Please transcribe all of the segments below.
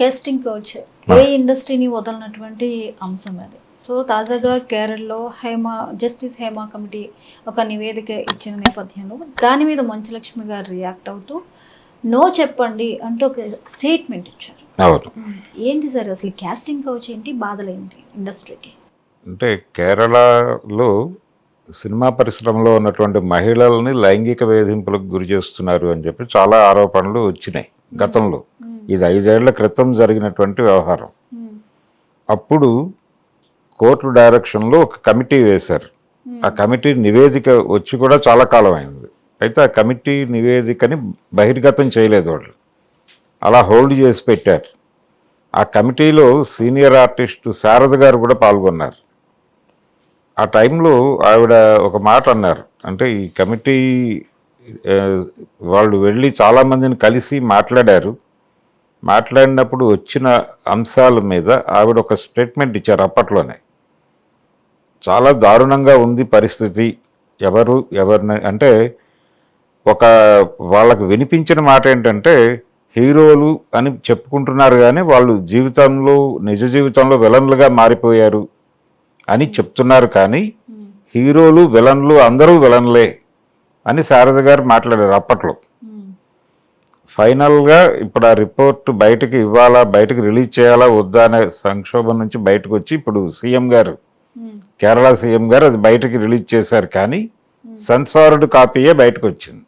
Castor coach ఏ ఇండస్ట్రీని వదలనటువంటి అంశం అది. సో తాజాగా కేరళలో హేమ జస్టిస్ హేమ కమిటీ ఒక నివేదిక ఇచ్చిన నేపథ్యంలో దాని మీద మంచులక్ష్మి గారు రియాక్ట్ అవుతూ నో చెప్పండి అంటూ ఒక స్టేట్మెంట్ ఇచ్చారు. ఏంటి సార్ అసలు కాస్టింగ్ కోచ్ ఏంటి? బాధలు ఏంటి ఇండస్ట్రీకి అంటే కేరళలో సినిమా పరిశ్రమలో ఉన్నటువంటి మహిళల్ని లైంగిక వేధింపులకు గురి చేస్తున్నారు అని చెప్పి చాలా ఆరోపణలు వచ్చినాయి గతంలో. ఇది ఐదేళ్ళ క్రితం జరిగినటువంటి వ్యవహారం. అప్పుడు కోర్టు డైరెక్షన్లో ఒక కమిటీ వేశారు. ఆ కమిటీ నివేదిక వచ్చి కూడా చాలా కాలం అయింది. అయితే ఆ కమిటీ నివేదికని బహిర్గతం చేయలేదు వాళ్ళు. అలా హోల్డ్ చేసి పెట్టారు. ఆ కమిటీలో సీనియర్ ఆర్టిస్ట్ శారద గారు కూడా పాల్గొన్నారు. ఆ టైంలో ఆవిడ ఒక మాట అన్నారు. అంటే ఈ కమిటీ వాళ్ళు వెళ్ళి చాలామందిని కలిసి మాట్లాడారు. మాట్లాడినప్పుడు వచ్చిన అంశాల మీద ఆవిడ ఒక స్టేట్మెంట్ ఇచ్చారు అప్పట్లోనే. చాలా దారుణంగా ఉంది పరిస్థితి. ఎవరు ఎవరిని అంటే ఒక వాళ్ళకు వినిపించిన మాట ఏంటంటే హీరోలు అని చెప్పుకుంటున్నారు కానీ వాళ్ళు జీవితంలో నిజ జీవితంలో విలన్లుగా మారిపోయారు అని చెప్తున్నారు కానీ హీరోలు విలన్లు అందరూ విలన్లే అని శారద గారు మాట్లాడారు అప్పట్లో. ఫైనల్గా ఇప్పుడు ఆ రిపోర్ట్ బయటకు ఇవ్వాలా బయటకు రిలీజ్ చేయాలా వద్దా అనే సంక్షోభం నుంచి బయటకు వచ్చి ఇప్పుడు సీఎం గారు కేరళ సీఎం గారు అది బయటకు రిలీజ్ చేశారు కానీ సెన్సార్డ్ కాపీయే బయటకు వచ్చింది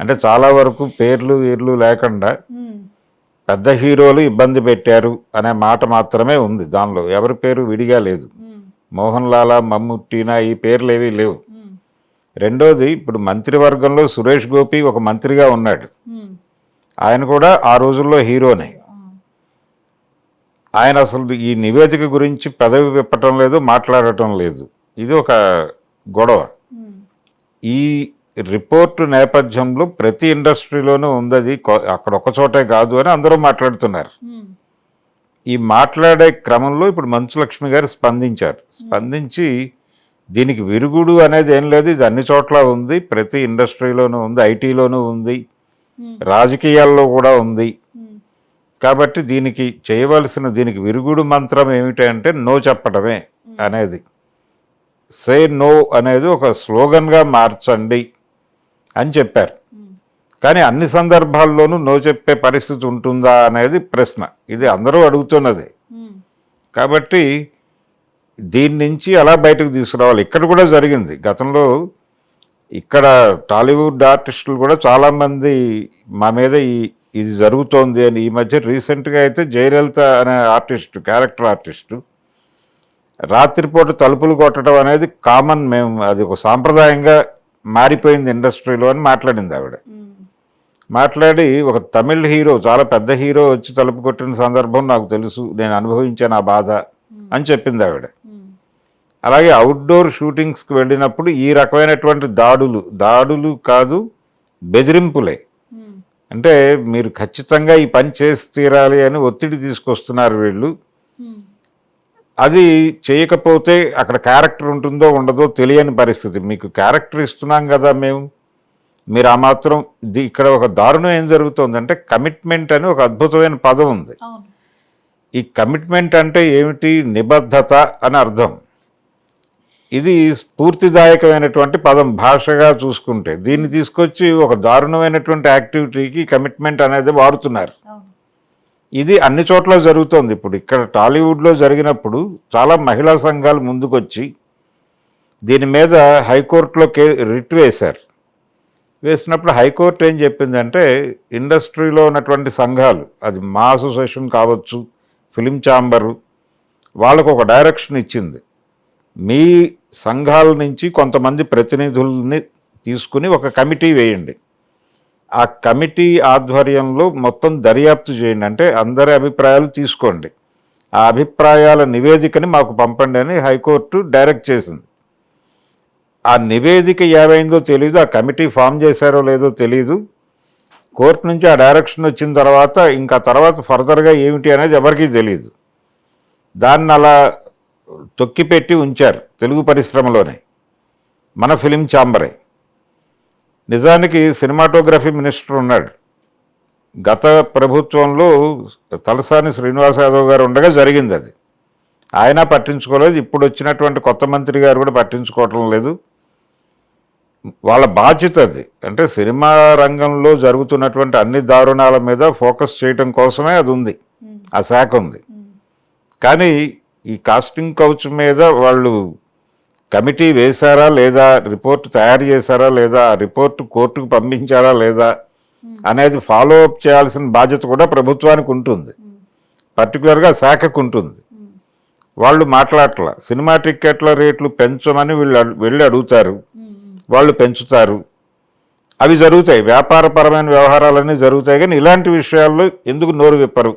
అంటే చాలా వరకు పేర్లు వీర్లు లేకుండా పెద్ద హీరోలు ఇబ్బంది పెట్టారు అనే మాట మాత్రమే ఉంది దానిలో. ఎవరి పేరు విడిగా లేదు. మోహన్ లాల మమ్ముట్టినా ఈ పేర్లు ఏవీ లేవు రెండోది ఇప్పుడు మంత్రివర్గంలో సురేష్ గోపి ఒక మంత్రిగా ఉన్నాడు. ఆయన కూడా ఆ రోజుల్లో హీరోనే. ఆయన అసలు ఈ నివేదిక గురించి పెదవి విప్పటం లేదు మాట్లాడటం లేదు. ఇది ఒక గొడవ. ఈ రిపోర్టు నేపథ్యంలో ప్రతి ఇండస్ట్రీలోనూ ఉంది అది అక్కడ ఒక చోటే కాదు అని అందరూ మాట్లాడుతున్నారు. ఈ మాట్లాడే క్రమంలో ఇప్పుడు మంచులక్ష్మి గారు స్పందించారు. స్పందించి దీనికి విరుగుడు అనేది ఏం లేదు ఇది అన్ని చోట్ల ఉంది ప్రతి ఇండస్ట్రీలోనూ ఉంది ఐటీలోనూ ఉంది. రాజకీయాల్లో కూడా ఉంది. కాబట్టి దీనికి చేయవలసిన దీనికి విరుగుడు మంత్రం ఏమిటి అంటే నో చెప్పడమే అనేది. సే నో అనేది ఒక స్లోగన్గా మార్చండి అని చెప్పారు. కానీ అన్ని సందర్భాల్లోనూ నో చెప్పే పరిస్థితి ఉంటుందా అనేది ప్రశ్న. ఇది అందరూ అడుగుతున్నది. కాబట్టి దీని నుంచి అలా బయటకు తీసుకురావాలి. ఇక్కడ కూడా జరిగింది. గతంలో ఇక్కడ టాలీవుడ్ ఆర్టిస్టులు కూడా చాలామంది మా మీద ఈ ఇది జరుగుతోంది అని ఈ మధ్య రీసెంట్గా అయితే జయలలిత అనే ఆర్టిస్ట్ క్యారెక్టర్ ఆర్టిస్టు రాత్రిపూట తలుపులు కొట్టడం అనేది కామన్ మేము అది ఒక సాంప్రదాయంగా మారిపోయింది ఇండస్ట్రీలో అని మాట్లాడింది ఆవిడ. మాట్లాడి ఒక తమిళ్ హీరో చాలా పెద్ద హీరో వచ్చి తలుపు కొట్టిన సందర్భం నాకు తెలుసు నేను అనుభవించాను ఆ బాధ అని చెప్పింది ఆవిడ. అలాగే అవుట్డోర్ షూటింగ్స్కి వెళ్ళినప్పుడు ఈ రకమైనటువంటి దాడులు దాడులు కాదు బెదిరింపులే. అంటే మీరు ఖచ్చితంగా ఈ పని చేసి తీరాలి అని ఒత్తిడి తీసుకొస్తున్నారు వీళ్ళు. అది చేయకపోతే అక్కడ క్యారెక్టర్ ఉంటుందో ఉండదో తెలియని పరిస్థితి. మీకు క్యారెక్టర్ ఇస్తున్నాం కదా మేము. మీరు ఆ మాత్రం ఇక్కడ ఒక దారుణం ఏం జరుగుతుందంటే కమిట్మెంట్ అని ఒక అద్భుతమైన పదం ఉంది. ఈ కమిట్మెంట్ అంటే ఏమిటి? నిబద్ధత అని అర్థం. ఇది స్ఫూర్తిదాయకమైనటువంటి పదం భాషగా చూసుకుంటే దీన్ని తీసుకొచ్చి ఒక దారుణమైనటువంటి యాక్టివిటీకి కమిట్మెంట్ అనేది వాడుతున్నారు. ఇది అన్ని చోట్ల జరుగుతోంది. ఇప్పుడు ఇక్కడ టాలీవుడ్లో జరిగినప్పుడు చాలా మహిళా సంఘాలు ముందుకొచ్చి దీని మీద హైకోర్టులో కే రిట్ వేశారు. వేసినప్పుడు హైకోర్టు ఏం చెప్పిందంటే ఇండస్ట్రీలో ఉన్నటువంటి సంఘాలు అది మా అసోసియేషన్ కావచ్చు ఫిలిం ఛాంబరు వాళ్ళకు ఒక డైరెక్షన్ ఇచ్చింది. మీ సంఘాల నుంచి కొంతమంది ప్రతినిధుల్ని తీసుకుని ఒక కమిటీ వేయండి. ఆ కమిటీ ఆధ్వర్యంలో మొత్తం దర్యాప్తు చేయండి. అంటే అందరి అభిప్రాయాలు తీసుకోండి. ఆ అభిప్రాయాల నివేదికని మాకు పంపండి అని హైకోర్టు డైరెక్ట్ చేసింది. ఆ నివేదిక ఏమైందో తెలియదు ఆ కమిటీ ఫామ్ చేశారో లేదో తెలియదు కోర్టు నుంచి ఆ డైరెక్షన్ వచ్చిన తర్వాత ఇంకా తర్వాత ఫర్దర్గా ఏమిటి అనేది ఎవరికీ తెలియదు దాన్ని అలా తొక్కిపెట్టి ఉంచారు తెలుగు పరిశ్రమలోనే. మన ఫిలిం ఛాంబరే. నిజానికి సినిమాటోగ్రఫీ మినిస్టర్ ఉన్నాడు. గత ప్రభుత్వంలో తలసాని శ్రీనివాస్ యాదవ్ గారు ఉండగా జరిగింది అది. ఆయన పట్టించుకోలేదు. ఇప్పుడు వచ్చినటువంటి కొత్త మంత్రి గారు కూడా పట్టించుకోవటం లేదు. వాళ్ళ బాధ్యత అది. అంటే సినిమా రంగంలో జరుగుతున్నటువంటి అన్ని దారుణాల మీద ఫోకస్ చేయటం కోసమే అది ఉంది. ఆ శాఖ ఉంది. కానీ ఈ కాస్టింగ్ కౌచ్ మీద వాళ్ళు కమిటీ వేశారా లేదా రిపోర్ట్ తయారు చేశారా లేదా రిపోర్ట్ కోర్టుకు పంపించారా లేదా అనేది ఫాలో అప్ చేయాల్సిన బాధ్యత కూడా ప్రభుత్వానికి ఉంటుంది. పర్టికులర్గా శాఖకు ఉంటుంది. ఉమ్, వాళ్ళు మాట్లాడట్ల. సినిమా టిక్కెట్ల రేట్లు పెంచమని వీళ్ళు వెళ్ళి అడుగుతారు. వాళ్ళు పెంచుతారు. అవి జరుగుతాయి. వ్యాపారపరమైన వ్యవహారాలన్నీ జరుగుతాయి. కానీ ఇలాంటి విషయాల్లో ఎందుకు నోరు విప్పరు?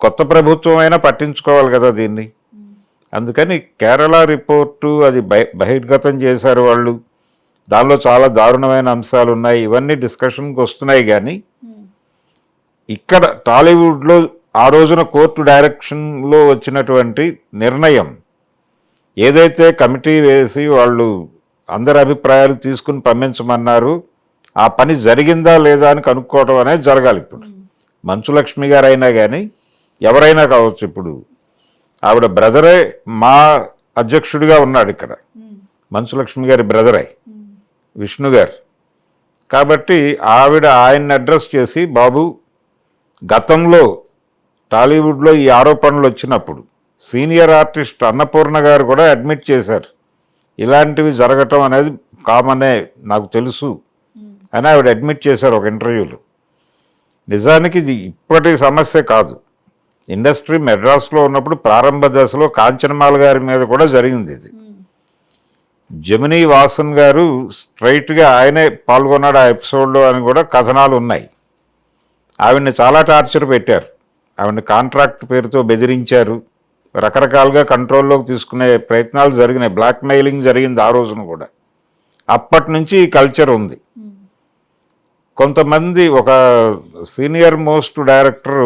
కొత్త ప్రభుత్వం అయినా పట్టించుకోవాలి కదా దీన్ని. అందుకని కేరళ రిపోర్టు అది బహి- బహిర్గతం చేశారు వాళ్ళు. దానిలో చాలా దారుణమైన అంశాలు ఉన్నాయి. ఇవన్నీ డిస్కషన్కి వస్తున్నాయి కానీ ఇక్కడ టాలీవుడ్లో ఆ రోజున కోర్టు డైరెక్షన్లో వచ్చినటువంటి నిర్ణయం ఏదైతే కమిటీ వేసి వాళ్ళు అందరి అభిప్రాయాలు తీసుకుని పంపించమన్నారు ఆ పని జరిగిందా లేదా అని కనుక్కోవడం అనేది జరగాలి ఇప్పుడు. ఉమ్, మంచు లక్ష్మి గారు అయినా కానీ ఎవరైనా కావచ్చు ఇప్పుడు. ఆవిడ బ్రదరే మా అధ్యక్షుడిగా ఉన్నాడు ఇక్కడ. ఉమ్, మంచు లక్ష్మి గారి బ్రదరే. విష్ణు గారు. కాబట్టి ఆవిడ ఆయన్ని అడ్రస్ చేసి బాబు గతంలో టాలీవుడ్లో ఈ ఆరోపణలు వచ్చినప్పుడు సీనియర్ ఆర్టిస్ట్ అన్నపూర్ణ గారు కూడా అడ్మిట్ చేశారు. ఇలాంటివి జరగటం అనేది కామనే నాకు తెలుసు అని ఆవిడ అడ్మిట్ చేశారు ఒక ఇంటర్వ్యూలో. నిజానికి ఇది ఇప్పటి సమస్య కాదు. ఇండస్ట్రీ మెడ్రాస్లో ఉన్నప్పుడు ప్రారంభ దశలో కాంచనమాల గారి మీద కూడా జరిగింది ఇది. జమినీ వాసన్ గారు స్ట్రైట్గా ఆయనే పాల్గొన్నాడు ఆ ఎపిసోడ్లో అని కూడా కథనాలు ఉన్నాయి. ఆవిడ్ని చాలా టార్చర్ పెట్టారు. ఆవిడ్ని కాంట్రాక్ట్ పేరుతో బెదిరించారు. రకరకాలుగా కంట్రోల్లోకి తీసుకునే ప్రయత్నాలు జరిగినాయి. బ్లాక్ మెయిలింగ్ జరిగింది ఆ రోజున కూడా. అప్పటి నుంచి ఈ కల్చర్ ఉంది. కొంతమంది ఒక సీనియర్ మోస్ట్ డైరెక్టర్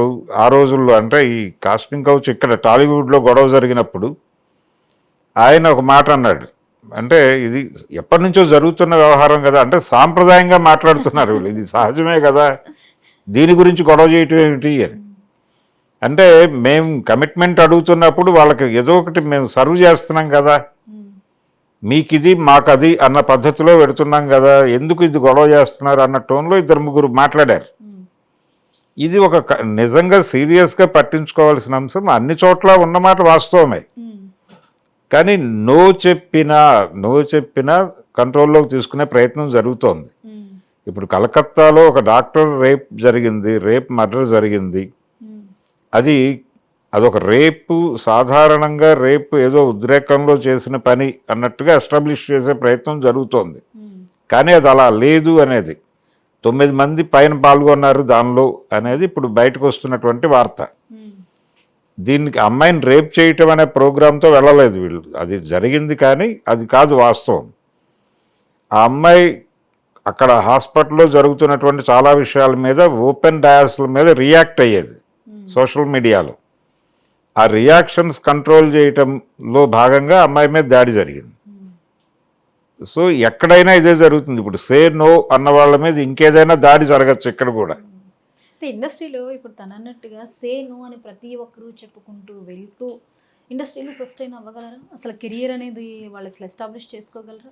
ఆ రోజుల్లో అంటే ఈ కాస్టింగ్ కౌచ్ ఇక్కడ టాలీవుడ్లో గొడవ జరిగినప్పుడు ఆయన ఒక మాట అన్నాడు. అంటే ఇది ఎప్పటి నుంచో జరుగుతున్న వ్యవహారం కదా అంటే సాంప్రదాయంగా మాట్లాడుతున్నారు వీళ్ళు. ఇది సహజమే కదా దీని గురించి గొడవ చేయటం ఏమిటి అని. అంటే మేము కమిట్మెంట్ అడుగుతున్నప్పుడు వాళ్ళకి ఏదో ఒకటి మేము సర్వ్ చేస్తున్నాం కదా మీకిది మీకు ఇది మాకు అది అన్న పద్ధతిలో పెడుతున్నాం కదా ఎందుకు ఇది గొడవ చేస్తున్నారు అన్న టోన్లో ఇద్దరు ముగ్గురు మాట్లాడారు. ఇది ఒక నిజంగా సీరియస్గా పట్టించుకోవాల్సిన అంశం అన్ని చోట్ల ఉన్నమాట వాస్తవమే. కానీ నో చెప్పినా నో చెప్పినా కంట్రోల్లోకి తీసుకునే ప్రయత్నం జరుగుతోంది. ఇప్పుడు కలకత్తాలో ఒక డాక్టర్ రేప్ జరిగింది రేప్ మర్డర్ జరిగింది. అది అదొక రేపు సాధారణంగా రేపు ఏదో ఉద్రేకంలో చేసిన పని అన్నట్టుగా ఎస్టాబ్లిష్ చేసే ప్రయత్నం జరుగుతోంది. కానీ అది అలా లేదు అనేది. తొమ్మిది మంది పైన పాల్గొన్నారు దానిలో అనేది ఇప్పుడు బయటకు వస్తున్నటువంటి వార్త. దీనికి అమ్మాయిని రేప్ చేయటం అనే ప్రోగ్రాంతో వెళ్ళలేదు వీళ్ళు. అది జరిగింది కానీ అది కాదు వాస్తవం. ఆ అమ్మాయి అక్కడ హాస్పిటల్లో జరుగుతున్నటువంటి చాలా విషయాల మీద ఓపెన్ డయాస్ల మీద రియాక్ట్ అయ్యేది సోషల్ మీడియాలో. ఆ రియాక్షన్స్ కంట్రోల్ చేయటంలో భాగంగా అమ్మాయి మీద దాడి జరిగింది. సో ఎక్కడైనా ఇదే జరుగుతుంది. ఇప్పుడు సే నో అన్న వాళ్ళ మీద ఇంకేదైనా దాడి జరగచ్చు ఇక్కడ కూడా. ఇండస్ట్రీలో ఇప్పుడు తన అన్నట్టుగా సే నో అని ప్రతి ఒక్కరూ చెప్పుకుంటూ వెళ్తూ ఇండస్ట్రీలో సస్టైన్ అవ్వగలరా? అసలు కెరియర్ అనేది వాళ్ళు అసలు ఎస్టాబ్లిష్ చేసుకోగలరా?